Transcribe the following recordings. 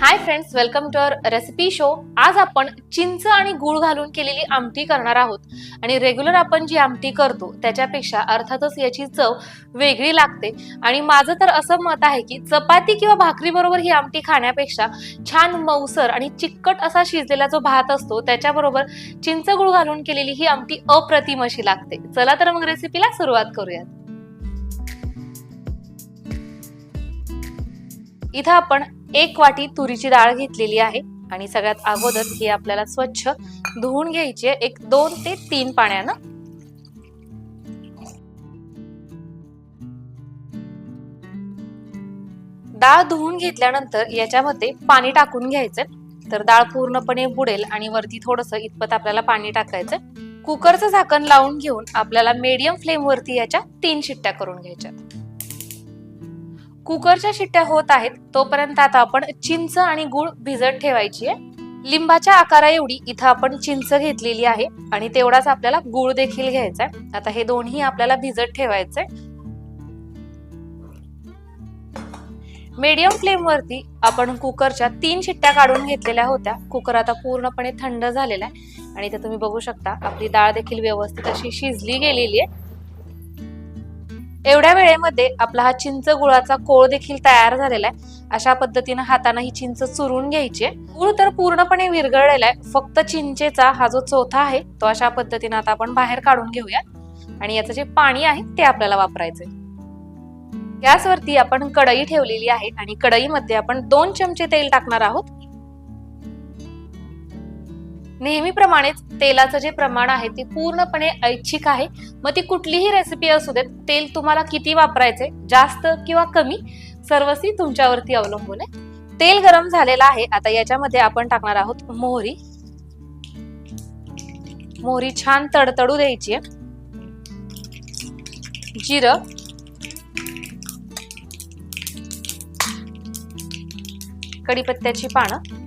Hi friends welcome to our recipe show आज आपण चिंच आणि गुळ घालून केलेली आमटी करणार आहोत. आणि रेग्युलर आपण जी आमटी करतो त्याच्यापेक्षा अर्थातच याची चव वेगळी लागते. आणि माझं तर असं मत आहे की चपाती किंवा भाकरी बरोबर ही आमटी खाण्यापेक्षा छान मऊसर आणि चिकट असा शिजलेला जो भात असतो त्याच्याबरोबर चिंच गुळ घालून केलेली ही आमटी अप्रतिम अशी लागते. चला तर मग रेसिपीला सुरुवात करूयात. इथं आपण एक वाटी तुरीची डाळ घेतलेली आहे आणि सगळ्यात अगोदर ही आपल्याला स्वच्छ धुवून घ्यायची आहे एक दोन ते तीन पाण्यानं. डाळ धुवून घेतल्यानंतर याच्यामध्ये पाणी टाकून घ्यायचं. तर डाळ पूर्णपणे बुडेल आणि वरती थोडस इतपत आपल्याला पाणी टाकायचं कुकरचं झाकण लावून घेऊन आपल्याला मीडियम फ्लेम वरती याच्या तीन शिट्ट्या करून घ्यायच्या कुकरच्या शिट्ट्या होत आहेत तोपर्यंत आता आपण चिंच आणि गुळ भिजत ठेवायची आहे. लिंबाच्या आकारा एवढी इथं आपण चिंच घेतलेली आहे आणि तेवढाच आपल्याला गुळ देखील घ्यायचा आहे. आता हे दोन्ही आपल्याला भिजत ठेवायचंय. मीडियम फ्लेम वरती आपण कुकरच्या तीन शिट्ट्या काढून घेतलेल्या होत्या. कुकर आता पूर्णपणे थंड झालेला आहे. आणि इथे तुम्ही बघू शकता आपली डाळ देखील व्यवस्थित अशी शिजली गेलेली आहे. एवढ्या वेळेमध्ये आपला हा चिंच गुळाचा कोळ देखील तयार झालेला आहे. अशा पद्धतीनं हाताने ही चिंच चुरून घ्यायची गुळ तर पूर्णपणे विरघळलेला आहे. फक्त चिंचेचा हा जो चौथा आहे तो अशा पद्धतीनं आता आपण बाहेर काढून घेऊया आणि याचं जे पाणी आहे ते आपल्याला वापरायचंय. गॅसवरती आपण कढई ठेवलेली आहे आणि कढईमध्ये आपण दोन चमचे तेल टाकणार आहोत. नेहमीप्रमाणेच तेलाचं जे प्रमाण आहे ते पूर्णपणे ऐच्छिक आहे. मग ती कुठलीही रेसिपी असू देत तेल तुम्हाला किती वापरायचे जास्त किंवा कमी सर्वस्वी तुमच्यावरती अवलंबून आहे. तेल गरम झालेलं आहे. आता याच्यामध्ये आपण टाकणार आहोत मोहरी. मोहरी छान तडतडू द्यायची आहे. जिरं. कडीपत्त्याची पानं.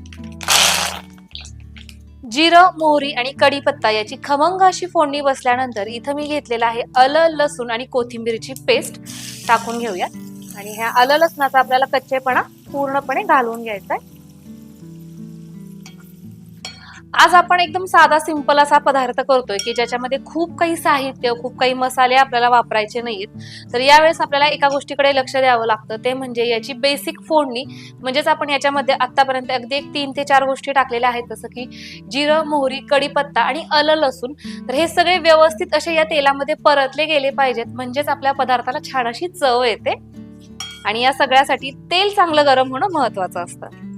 जिरं मोहरी आणि कढीपत्ता याची खमंग अशी फोडणी बसल्यानंतर इथं मी घेतलेला आहे अल लसूण आणि कोथिंबीरची पेस्ट. टाकून घेऊया आणि ह्या आलं लसणाचा आपल्याला कच्चेपणा पूर्णपणे घालून घ्यायचा आहे आज आपण एकदम साधा सिंपल असा पदार्थ करतोय की ज्याच्यामध्ये खूप काही साहित्य खूप काही मसाले आपल्याला वापरायचे नाहीत. तर यावेळेस आपल्याला एका गोष्टीकडे लक्ष द्यावं लागतं. ते म्हणजे याची बेसिक फोडणी. म्हणजेच आपण याच्यामध्ये आतापर्यंत अगदी एक तीन ते चार गोष्टी टाकलेल्या आहेत. जसं की जिरं मोहरी कढीपत्ता आणि अल लसूण. तर हे सगळे व्यवस्थित असे या तेलामध्ये परतले गेले पाहिजेत. म्हणजेच आपल्या पदार्थाला छान अशी चव येते. आणि या सगळ्यासाठी तेल चांगलं गरम होणं महत्वाचं असतं.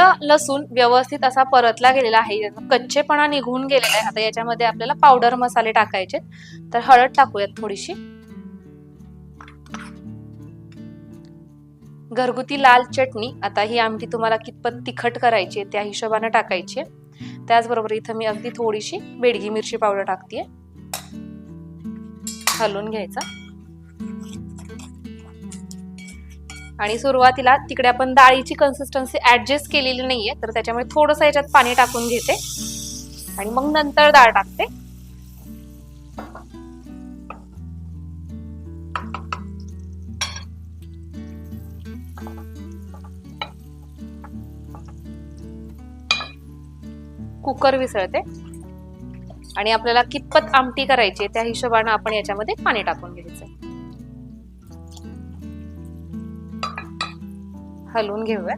आपला लसूण व्यवस्थित असा परतला गेलेला आहे. कच्चेपणा निघून गेलेला आहे. आता याच्यामध्ये आपल्याला पावडर मसाले टाकायचे तर हळद टाकूयात थोडीशी. घरगुती लाल चटणी आता ही आमटी तुम्हाला कितपत तिखट करायची आहे त्या हिशोबाने टाकायची आहे. त्याचबरोबर इथं मी अगदी थोडीशी बेडगी मिरची पावडर टाकते हलवून घ्यायचा. आणि सुरुवातीला तिकडे आपण डाळीची कन्सिस्टन्सी ऍडजस्ट केलेली नाहीये तर त्याच्यामुळे थोडंसं याच्यात पाणी टाकून घेते. आणि मग नंतर डाळ टाकते. कुकर विसळते. आणि आपल्याला कितपत आमटी करायची आहे त्या हिशोबाने आपण याच्यामध्ये पाणी टाकून घ्यायचं हलवून घेऊया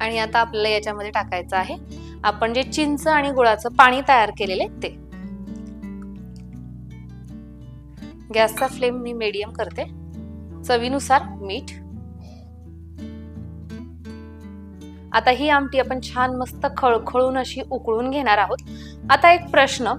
आणि आता आपल्याला याच्यामध्ये टाकायचं आहे. आपण जे चिंच आणि गुळाचं पाणी तयार केलेले ते. गॅसचा फ्लेम मी मीडियम करते. चवीनुसार मीठ. आता ही आमटी आपण छान मस्त खळखळून अशी उकळून घेणार आहोत. आता एक प्रश्न.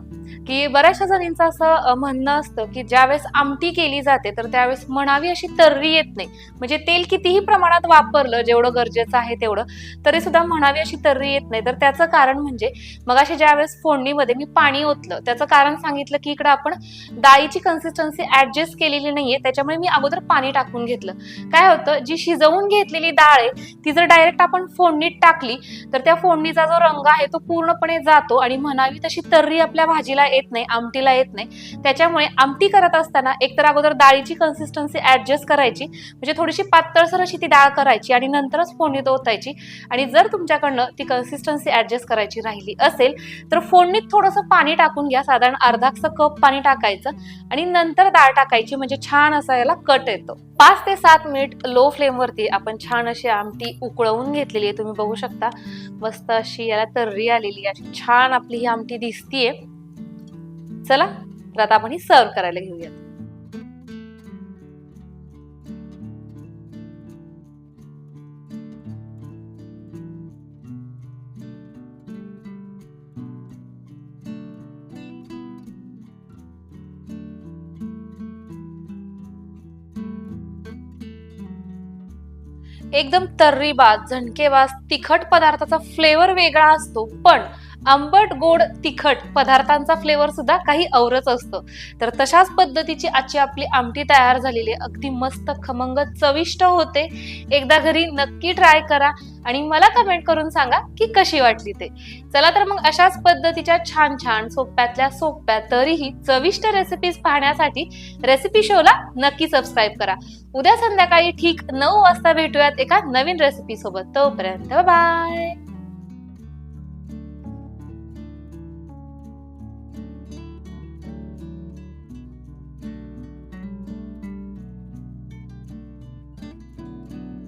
की बऱ्याचशा जणींचं असं म्हणणं असतं की ज्यावेळेस आमटी केली जाते तर त्यावेळेस म्हणावी अशी तर्री येत नाही. म्हणजे तेल कितीही प्रमाणात वापरलं जेवढं गरजेचं आहे तेवढं तरी सुद्धा म्हणावी अशी तर्री येत नाही. तर त्याचं कारण म्हणजे मग अशी ज्यावेळेस फोडणीमध्ये मी पाणी ओतलं त्याचं कारण सांगितलं की इकडं आपण डाळीची कन्सिस्टन्सी ऍडजस्ट केलेली नाहीये त्याच्यामुळे मी अगोदर पाणी टाकून घेतलं. काय होतं जी शिजवून घेतलेली डाळ आहे ती जर डायरेक्ट आपण फोडणीत टाकली तर त्या फोडणीचा जो रंग आहे तो पूर्णपणे जातो आणि म्हणावी तशी तर्री आपल्या भाजीला फोडणीला येत नाही आमटीला येत नाही. त्याच्यामुळे आमटी करत असताना एकतर अगोदर डाळीची कन्सिस्टन्सी ऍडजस्ट करायची म्हणजे थोडीशी पातळसर अशी ती डाळ करायची आणि नंतरच फोडणीत ओतायची. आणि जर तुमच्याकडनं ती कन्सिस्टन्सी ऍडजस्ट करायची राहिली असेल तर फोडणीत थोडंसं पाणी टाकून घ्या. साधारण अर्धाचं कप पाणी टाकायचं आणि नंतर डाळ टाकायची म्हणजे छान असा याला कट येतो. पाच ते सात मिनिट लो फ्लेमवरती आपण छान अशी आमटी उकळवून घेतलेली आहे. तुम्ही बघू शकता मस्त अशी याला तर्री आलेली आहे. अशी छान आपली ही आमटी दिसतीये. चला तर आता आपण ही सर्व करायला घेऊयात. एकदम तर्रीबाज झणकेबाज तिखट पदार्थाचा फ्लेवर वेगळा असतो पण आंबट गोड तिखट पदार्थांचा फ्लेवर सुद्धा काही औरच असतो. तर तशाच पद्धतीची आजची आपली आमटी तयार झालेली आहे. अगदी मस्त खमंग चविष्ट होते. एकदा घरी नक्की ट्राय करा आणि मला कमेंट करून सांगा की कशी वाटली ते. चला तर मग अशाच पद्धतीच्या छान छान सोप्यातल्या सोप्या तरीही चविष्ट रेसिपीज पाहण्यासाठी रेसिपी शोला नक्की सबस्क्राईब करा. उद्या संध्याकाळी ठीक नऊ वाजता भेटूयात एका नवीन रेसिपी सोबत. तोपर्यंत बाय